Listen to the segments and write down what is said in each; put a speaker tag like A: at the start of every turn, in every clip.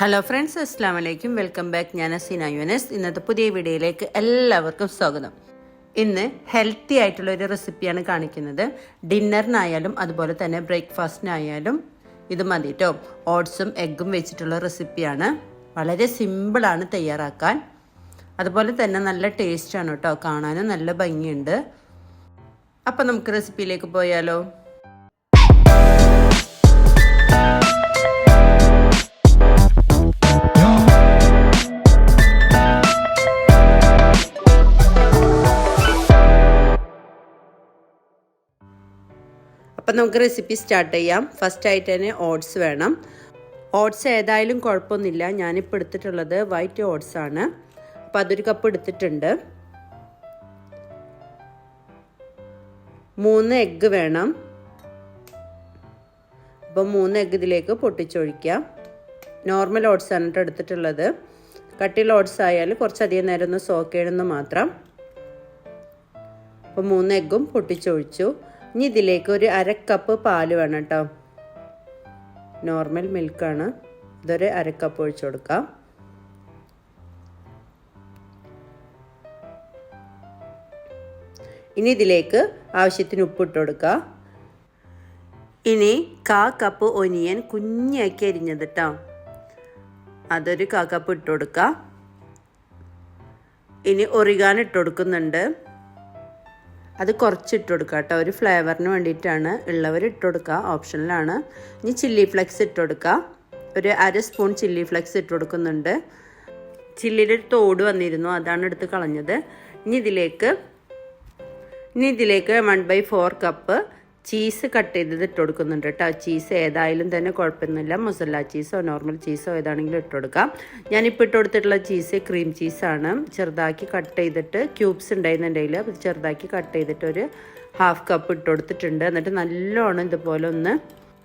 A: Hello friends അസ്സാം വലൈക്കും welcome back ഞാൻ അസീന യുനസ്. ഇന്നത്തെ പുതിയ വീഡിയോയിലേക്ക് എല്ലാവർക്കും സ്വാഗതം. ഇന്ന് ഹെൽത്തി ആയിട്ടുള്ള ഒരു റെസിപ്പിയാണ് കാണിക്കുന്നത്. ഡിന്നറിനായാലും അതുപോലെ തന്നെ ബ്രേക്ക്ഫാസ്റ്റിനായാലും ഇത് മതി കേട്ടോ ഓട്സും എഗ്ഗും വെച്ചിട്ടുള്ള റെസിപ്പിയാണ് വളരെ സിമ്പിളാണ് തയ്യാറാക്കാൻ. അതുപോലെ തന്നെ നല്ല ടേസ്റ്റാണ് കേട്ടോ കാണാനും നല്ല ഭംഗിയുണ്ട്. അപ്പം നമുക്ക് റെസിപ്പിയിലേക്ക് പോയാലോ? അപ്പം നമുക്ക് റെസിപ്പി സ്റ്റാർട്ട് ചെയ്യാം. ഫസ്റ്റ് ആയിട്ട് തന്നെ ഓട്സ് വേണം. ഓട്സ് ഏതായാലും കുഴപ്പമൊന്നുമില്ല. ഞാനിപ്പോൾ എടുത്തിട്ടുള്ളത് വൈറ്റ് ഓട്സ് ആണ്. അപ്പോൾ അതൊരു കപ്പ് എടുത്തിട്ടുണ്ട്. മൂന്ന് എഗ്ഗ് വേണം. അപ്പോൾ മൂന്ന് എഗ്ഗ് ഇതിലേക്ക് പൊട്ടിച്ചൊഴിക്കാം. നോർമൽ ഓട്സ് ആണ് കേട്ടോ എടുത്തിട്ടുള്ളത്. കട്ടിയുള്ള ഓട്സ് ആയാൽ കുറച്ചധികം നേരം ഒന്ന് സോക്ക് ചെയ്യണമെന്ന് മാത്രം. അപ്പോൾ മൂന്ന് എഗ്ഗും പൊട്ടിച്ചൊഴിച്ചു. ഇനി ഇതിലേക്ക് ഒരു അര കപ്പ് പാൽ വേണം കേട്ടോ നോർമൽ മിൽക്കാണ് ഇതൊരു അര കപ്പ് ഒഴിച്ചു കൊടുക്കാം. ഇനി ഇതിലേക്ക് ആവശ്യത്തിന് ഉപ്പിട്ട് കൊടുക്കുക ഇനി കാ കപ്പ് ഒനിയൻ കുഞ്ഞാക്കി അരിഞ്ഞത് കേട്ടോ അതൊരു കാ കപ്പ് ഇട്ട് കൊടുക്കുക ഇനി ഒറിഗാൻ ഇട്ട് കൊടുക്കുന്നുണ്ട്. അത് കുറച്ച് ഇട്ട് കൊടുക്കുക കേട്ടോ ഒരു ഫ്ലേവറിന് വേണ്ടിയിട്ടാണ് ഉള്ളവർ ഇട്ട് കൊടുക്കുക ഓപ്ഷനിലാണ്. ഇനി ചില്ലി ഫ്ലെക്സ് ഇട്ട് കൊടുക്കുക ഒരു അര സ്പൂൺ ചില്ലി ഫ്ലെക്സ് ഇട്ട് കൊടുക്കുന്നുണ്ട് ചില്ലിയുടെ ഒരു തോട് വന്നിരുന്നു അതാണ് എടുത്ത് കളഞ്ഞത്. ഇനി ഇതിലേക്ക് ഇനി ഇതിലേക്ക് one by four cup cheese cut ചെയ്തത് ഇട്ട് കൊടുക്കുന്നുണ്ട് കേട്ടോ. ചീസ് ഏതായാലും തന്നെ കുഴപ്പമൊന്നുമില്ല. മുസല്ല ചീസോ നോർമൽ ചീസോ ഏതാണെങ്കിലും ഇട്ട് കൊടുക്കാം. ഞാനിപ്പോൾ ഇട്ട് കൊടുത്തിട്ടുള്ള ചീസ് ക്രീം ചീസാണ്. ചെറുതാക്കി കട്ട് ചെയ്തിട്ട് ക്യൂബ്സ് ഉണ്ടായിരുന്നുണ്ടെങ്കിൽ അത് ചെറുതാക്കി കട്ട് ചെയ്തിട്ട് ഒരു ഹാഫ് കപ്പ് ഇട്ട് കൊടുത്തിട്ടുണ്ട്. എന്നിട്ട് നല്ലോണം ഇതുപോലെ ഒന്ന്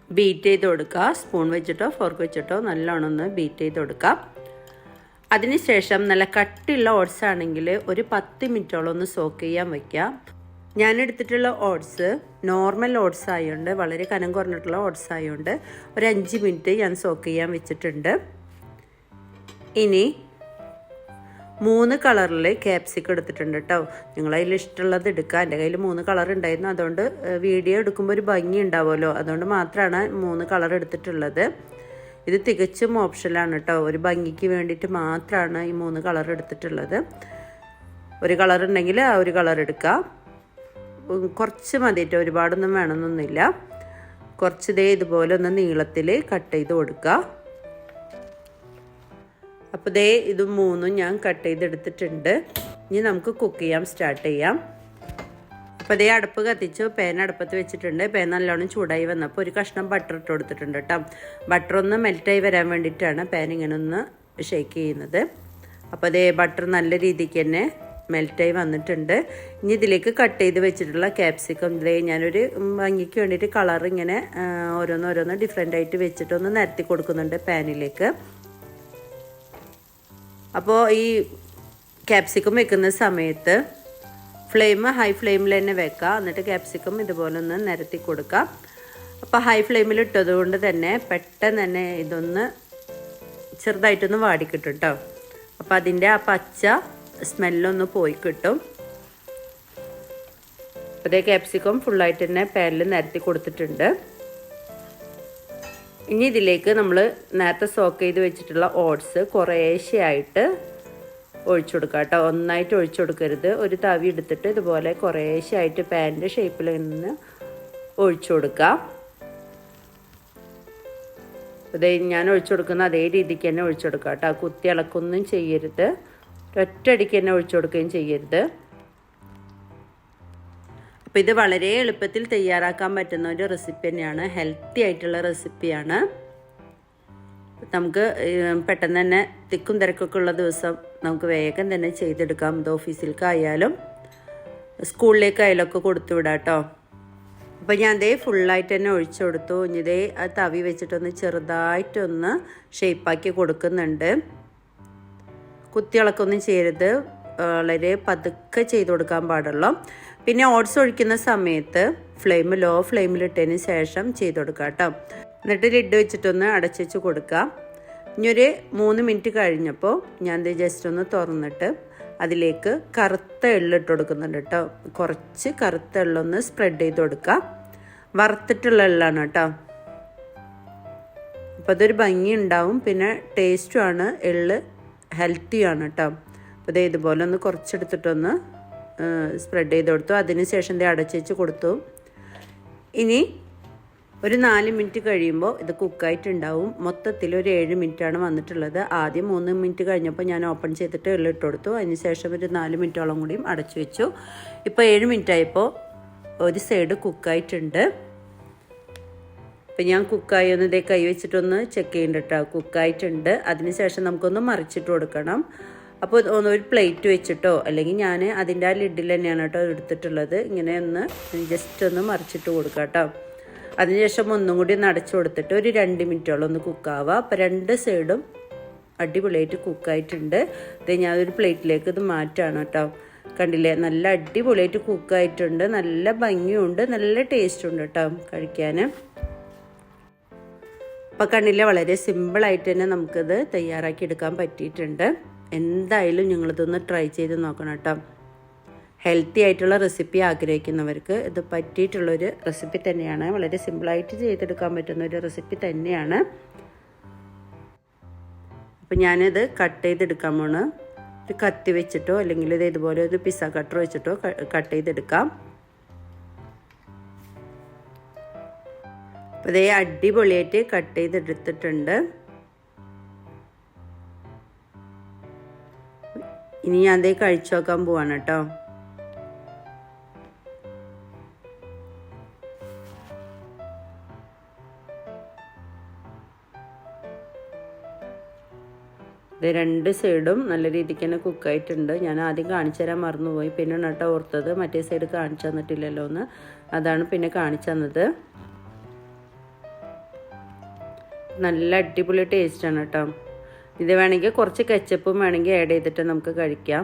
A: ബീറ്റ് ചെയ്ത് കൊടുക്കുക. സ്പൂൺ വെച്ചിട്ടോ ഫോർക്ക് വെച്ചിട്ടോ നല്ലോണം ഒന്ന് ബീറ്റ് ചെയ്ത് കൊടുക്കാം അതിനുശേഷം നല്ല കട്ടിയുള്ള ഓട്സ് ആണെങ്കിൽ ഒരു പത്ത് മിനിറ്റോളം ഒന്ന് സോക്ക് ചെയ്യാൻ വയ്ക്കുക ഞാൻ എടുത്തിട്ടുള്ള ഓട്സ് നോർമൽ ഓട്സ് ആയതുകൊണ്ട് വളരെ കനം കുറഞ്ഞിട്ടുള്ള ഓട്സ് ആയതുകൊണ്ട് ഒരു അഞ്ച് മിനിറ്റ് ഞാൻ സോക്ക് ചെയ്യാൻ വെച്ചിട്ടുണ്ട്. ഇനി മൂന്ന് കളറിൽ ക്യാപ്സിക്കം എടുത്തിട്ടുണ്ട് കേട്ടോ നിങ്ങളതിൽ ഇഷ്ടമുള്ളത് എടുക്കുക. എന്റെ കയ്യിൽ മൂന്ന് കളർ ഉണ്ടായിരുന്നു. അതുകൊണ്ട് വീഡിയോ എടുക്കുമ്പോൾ ഒരു ഭംഗി ഉണ്ടാവുമല്ലോ. അതുകൊണ്ട് മാത്രമാണ് മൂന്ന് കളർ എടുത്തിട്ടുള്ളത്. ഇത് തികച്ചും ഓപ്ഷനാണ് കേട്ടോ ഒരു ഭംഗിക്ക് വേണ്ടിയിട്ട് മാത്രമാണ് ഈ മൂന്ന് കളർ എടുത്തിട്ടുള്ളത്. ഒരു കളർ ഉണ്ടെങ്കിൽ ആ ഒരു കളർ എടുക്കുക കുറച്ച് മതിയിട്ട് ഒരുപാടൊന്നും വേണമെന്നൊന്നുമില്ല. കുറച്ച് ഇതേ ഇതുപോലെ ഒന്ന് നീളത്തിൽ കട്ട് ചെയ്ത് കൊടുക്കുക അപ്പോൾ ദേ ഇത് മൂന്നും ഞാൻ കട്ട് ചെയ്തെടുത്തിട്ടുണ്ട്. ഇനി നമുക്ക് കുക്ക് ചെയ്യാൻ സ്റ്റാർട്ട് ചെയ്യാം. അപ്പോൾ അതേ അടുപ്പ് കത്തിച്ചു പേൻ അടുപ്പത്ത് വെച്ചിട്ടുണ്ട്. പേൻ നല്ലോണം ചൂടായി വന്നപ്പോൾ ഒരു കഷ്ണം ബട്ടർ ഇട്ട് കൊടുത്തിട്ടുണ്ട് കേട്ടോ ബട്ടർ ഒന്ന് മെൽറ്റായി വരാൻ വേണ്ടിയിട്ടാണ് പേൻ ഇങ്ങനെ ഒന്ന് ഷേക്ക് ചെയ്യുന്നത്. അപ്പോൾ അതേ ബട്ടർ നല്ല രീതിക്ക് തന്നെ മെൽറ്റായി വന്നിട്ടുണ്ട്. ഇനി ഇതിലേക്ക് കട്ട് ചെയ്ത് വെച്ചിട്ടുള്ള ക്യാപ്സിക്കം ഇതിലേ ഞാനൊരു ഭംഗിക്ക് വേണ്ടിയിട്ട് കളർ ഇങ്ങനെ ഓരോന്നോരോന്ന് ഓരോന്ന് ഡിഫറെന്റ് ആയിട്ട് വെച്ചിട്ട് ഒന്ന് നിരത്തി കൊടുക്കുന്നുണ്ട് പാനിലേക്ക് അപ്പോൾ ഈ ക്യാപ്സിക്കം വെക്കുന്ന സമയത്ത് ഫ്ലെയിം ഹൈ ഫ്ലെയിമിൽ തന്നെ വെക്കുക എന്നിട്ട് ക്യാപ്സിക്കം ഇതുപോലെ ഒന്ന് നിരത്തി കൊടുക്കുക അപ്പോൾ ഹൈ ഫ്ലെയിമിൽ ഇട്ടത് കൊണ്ട് തന്നെ പെട്ടെന്ന് തന്നെ ഇതൊന്ന് ചെറുതായിട്ടൊന്ന് വാടിക്കിട്ടും കേട്ടോ അപ്പോൾ അതിന്റെ ആ പച്ച സ്മെല്ലൊന്ന് പോയി കിട്ടും. അതേ ക്യാപ്സിക്കം ഫുള്ളായിട്ട് തന്നെ പാനിൽ നിരത്തി കൊടുത്തിട്ടുണ്ട്. ഇനി ഇതിലേക്ക് നമ്മൾ നേരത്തെ സോക്ക് ചെയ്ത് വെച്ചിട്ടുള്ള ഓട്സ് കുറേശ്ശെയായിട്ട് ഒഴിച്ചു കൊടുക്കുക കേട്ടോ. ഒന്നായിട്ട് ഒഴിച്ചു കൊടുക്കരുത്. ഒരു തവി എടുത്തിട്ട് ഇതുപോലെ കുറേശ്ശെയായിട്ട് പാനിന്റെ ഷേപ്പിൽ നിന്ന് ഒഴിച്ചു കൊടുക്കുക അതേ ഞാൻ ഒഴിച്ചു കൊടുക്കുന്ന അതേ രീതിക്ക് തന്നെ ഒഴിച്ചു കൊടുക്കുക കേട്ടോ. കുത്തി ഇളക്കൊന്നും ചെയ്യരുത്. ഒറ്റയടിക്ക് തന്നെ ഒഴിച്ചു കൊടുക്കുകയും ചെയ്യരുത്. അപ്പോൾ ഇത് വളരെ എളുപ്പത്തിൽ തയ്യാറാക്കാൻ പറ്റുന്ന ഒരു റെസിപ്പി തന്നെയാണ്. ഹെൽത്തി ആയിട്ടുള്ള റെസിപ്പിയാണ് നമുക്ക് പെട്ടെന്ന് തന്നെ തിക്കും തിരക്കൊക്കെ ഉള്ള ദിവസം നമുക്ക് വേഗം തന്നെ ചെയ്തെടുക്കാം. ഇത് ഓഫീസിലേക്കായാലും സ്കൂളിലേക്കായാലും ഒക്കെ കൊടുത്തു വിടാം കേട്ടോ. അപ്പോൾ ഞാൻ ദേ ഫുള്ളായിട്ട് തന്നെ ഒഴിച്ചു കൊടുത്തു. ഇനി ഇതേ തവി വെച്ചിട്ടൊന്ന് ചെറുതായിട്ടൊന്ന് ഷേപ്പാക്കി കൊടുക്കുന്നുണ്ട്. കുത്തിയിളക്കൊന്നും ചെയ്യരുത്. വളരെ പതുക്കെ ചെയ്ത് കൊടുക്കാൻ പാടുള്ളൂ. പിന്നെ ഓട്സ് ഒഴിക്കുന്ന സമയത്ത് ഫ്ലെയിം ലോ ഫ്ലെയിമിൽ ഇട്ടതിന് ശേഷം ചെയ്ത് കൊടുക്കുക കേട്ടോ. എന്നിട്ട് ലിഡ് വെച്ചിട്ടൊന്ന് അടച്ചു കൊടുക്കുക. ഇനിയൊരു മൂന്ന് മിനിറ്റ് കഴിഞ്ഞപ്പോൾ ഞാൻ ഇത് ജസ്റ്റ് ഒന്ന് തുറന്നിട്ട് അതിലേക്ക് കറുത്ത എള്ളിട്ട് കൊടുക്കുന്നുണ്ട് കേട്ടോ. കുറച്ച് കറുത്ത എള്ളൊന്ന് സ്പ്രെഡ് ചെയ്ത് കൊടുക്കുക. വറുത്തിട്ടുള്ള എള്ളാണ് കേട്ടോ. അപ്പോൾ അതൊരു ഭംഗി ഉണ്ടാവും പിന്നെ ടേസ്റ്റുമാണ് എള്ള് ഹെൽത്തിയാണ് കേട്ടോ അപ്പോൾ ദേ ഇതുപോലെ ഒന്ന് കുറച്ചെടുത്തിട്ടൊന്ന് സ്പ്രെഡ് ചെയ്ത് കൊടുത്തു. അതിന് ശേഷം ദേ അടച്ചേച്ച് കൊടുത്തു. ഇനി ഒരു നാല് മിനിറ്റ് കഴിയുമ്പോൾ ഇത് കുക്കായിട്ടുണ്ടാവും മൊത്തത്തിൽ ഒരു ഏഴ് മിനിറ്റാണ് വന്നിട്ടുള്ളത്. ആദ്യം മൂന്ന് മിനിറ്റ് കഴിഞ്ഞപ്പോൾ ഞാൻ ഓപ്പൺ ചെയ്തിട്ട് എള്ളിട്ട് കൊടുത്തു. അതിന് ശേഷം ഒരു നാല് മിനിറ്റോളം കൂടിയും അടച്ചു വെച്ചു. ഇപ്പോൾ ഏഴ് മിനിറ്റ് ആയപ്പോൾ ഒരു സൈഡ് കുക്കായിട്ടുണ്ട് അപ്പം ഞാൻ കുക്കായി ഒന്ന് ഇതേ കൈ വെച്ചിട്ടൊന്ന് ചെക്ക് ചെയ്യേണ്ട കേട്ടോ കുക്കായിട്ടുണ്ട്. അതിന് ശേഷം നമുക്കൊന്ന് മറിച്ചിട്ട് കൊടുക്കണം. അപ്പോൾ ഒന്ന് ഒരു പ്ലേറ്റ് വെച്ചിട്ടോ അല്ലെങ്കിൽ ഞാൻ അതിന്റെ ആ ലിഡിൽ തന്നെയാണ് കേട്ടോ എടുത്തിട്ടുള്ളത്. ഇങ്ങനെ ഒന്ന് ജസ്റ്റ് ഒന്ന് മറിച്ചിട്ട് കൊടുക്കാം കേട്ടോ അതിനുശേഷം ഒന്നും കൂടി ഒന്ന് അടച്ചു കൊടുത്തിട്ട് ഒരു രണ്ട് മിനിറ്റോളം ഒന്ന് കുക്കാവുക അപ്പോൾ രണ്ട് സൈഡും അടിപൊളിയായിട്ട് കുക്കായിട്ടുണ്ട് ഇത് ഞാൻ ഒരു പ്ലേറ്റിലേക്ക് ഇത് മാറ്റാണ് കേട്ടോ. കണ്ടില്ലേ? നല്ല അടിപൊളിയായിട്ട് കുക്കായിട്ടുണ്ട് നല്ല ഭംഗിയുണ്ട്. നല്ല ടേസ്റ്റ് ഉണ്ട് കേട്ടോ കഴിക്കാൻ. കണ്ടില്ലേ വളരെ സിമ്പിളായിട്ട് തന്നെ നമുക്കിത് തയ്യാറാക്കി എടുക്കാൻ പറ്റിയിട്ടുണ്ട്. എന്തായാലും നിങ്ങളിതൊന്ന് ട്രൈ ചെയ്ത് നോക്കണം കേട്ടോ ഹെൽത്തി ആയിട്ടുള്ള റെസിപ്പി ആഗ്രഹിക്കുന്നവർക്ക് ഇത് പറ്റിയിട്ടുള്ളൊരു റെസിപ്പി തന്നെയാണ്. വളരെ സിമ്പിളായിട്ട് ചെയ്തെടുക്കാൻ പറ്റുന്ന ഒരു റെസിപ്പി തന്നെയാണ്. അപ്പം ഞാനിത് കട്ട് ചെയ്തെടുക്കാൻ പോണ്. ഒരു കത്തി വെച്ചിട്ടോ അല്ലെങ്കിൽ ഇത് ഇതുപോലെ ഒരു പിസ്സ കട്ടർ വെച്ചിട്ടോ കട്ട് ചെയ്തെടുക്കാം. അപ്പോൾ ഇതേ അടിപൊളിയായിട്ട് കട്ട് ചെയ്തെടുത്തിട്ടുണ്ട്. ഇനി ഞാൻ അതേ കഴിച്ചു നോക്കാൻ പോവാണ് കേട്ടോ. ഇത് രണ്ട് സൈഡും നല്ല രീതിക്ക് തന്നെ കുക്കായിട്ടുണ്ട് ഞാൻ ആദ്യം കാണിച്ചു തരാൻ മറന്നുപോയി. പിന്നെ നട്ട ഓർത്തത്. മറ്റേ സൈഡ് കാണിച്ചു തന്നിട്ടില്ലല്ലോ എന്ന് അതാണ് പിന്നെ കാണിച്ചു തന്നത്. നല്ല അടിപൊളി ടേസ്റ്റാണ് കേട്ടോ ഇത് വേണമെങ്കിൽ കുറച്ച് കെച്ചപ്പും വേണമെങ്കിൽ ആഡ് ചെയ്തിട്ട് നമുക്ക് കഴിക്കാം.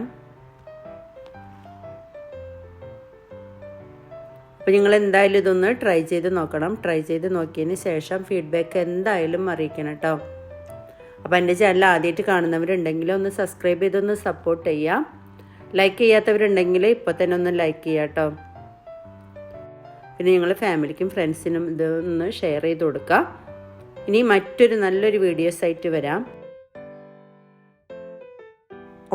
A: അപ്പോൾ നിങ്ങൾ എന്തായാലും ഇതൊന്ന് ട്രൈ ചെയ്ത് നോക്കണം. ട്രൈ ചെയ്ത് നോക്കിയതിന് ശേഷം ഫീഡ്ബാക്ക് എന്തായാലും അറിയിക്കണം കേട്ടോ അപ്പോൾ എന്റെ ചാനൽ ആദ്യമായിട്ട് കാണുന്നവരുണ്ടെങ്കിൽ ഒന്ന് സബ്സ്ക്രൈബ് ചെയ്തൊന്ന് സപ്പോർട്ട് ചെയ്യാം. ലൈക്ക് ചെയ്യാത്തവരുണ്ടെങ്കിൽ ഇപ്പോൾ തന്നെ ഒന്ന് ലൈക്ക് ചെയ്യാം കേട്ടോ പിന്നെ നിങ്ങൾ ഫാമിലിക്കും ഫ്രണ്ട്സിനും ഇതൊന്ന് ഷെയർ ചെയ്ത് കൊടുക്കുക ഇനി മറ്റൊരു നല്ലൊരു വീഡിയോസ് ആയിട്ട് വരാം.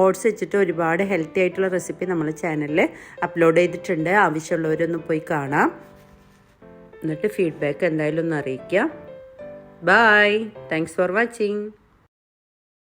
A: ഓട്സ് വെച്ചിട്ട് ഒരുപാട് ഹെൽത്തി ആയിട്ടുള്ള റെസിപ്പി നമ്മൾ ചാനലിൽ അപ്ലോഡ് ചെയ്തിട്ടുണ്ട്. ആവശ്യമുള്ളവരൊന്ന് പോയി കാണാം. എന്നിട്ട് ഫീഡ്ബാക്ക് എന്തായാലും ഒന്ന് അറിയിക്കാം. Bye thanks for watching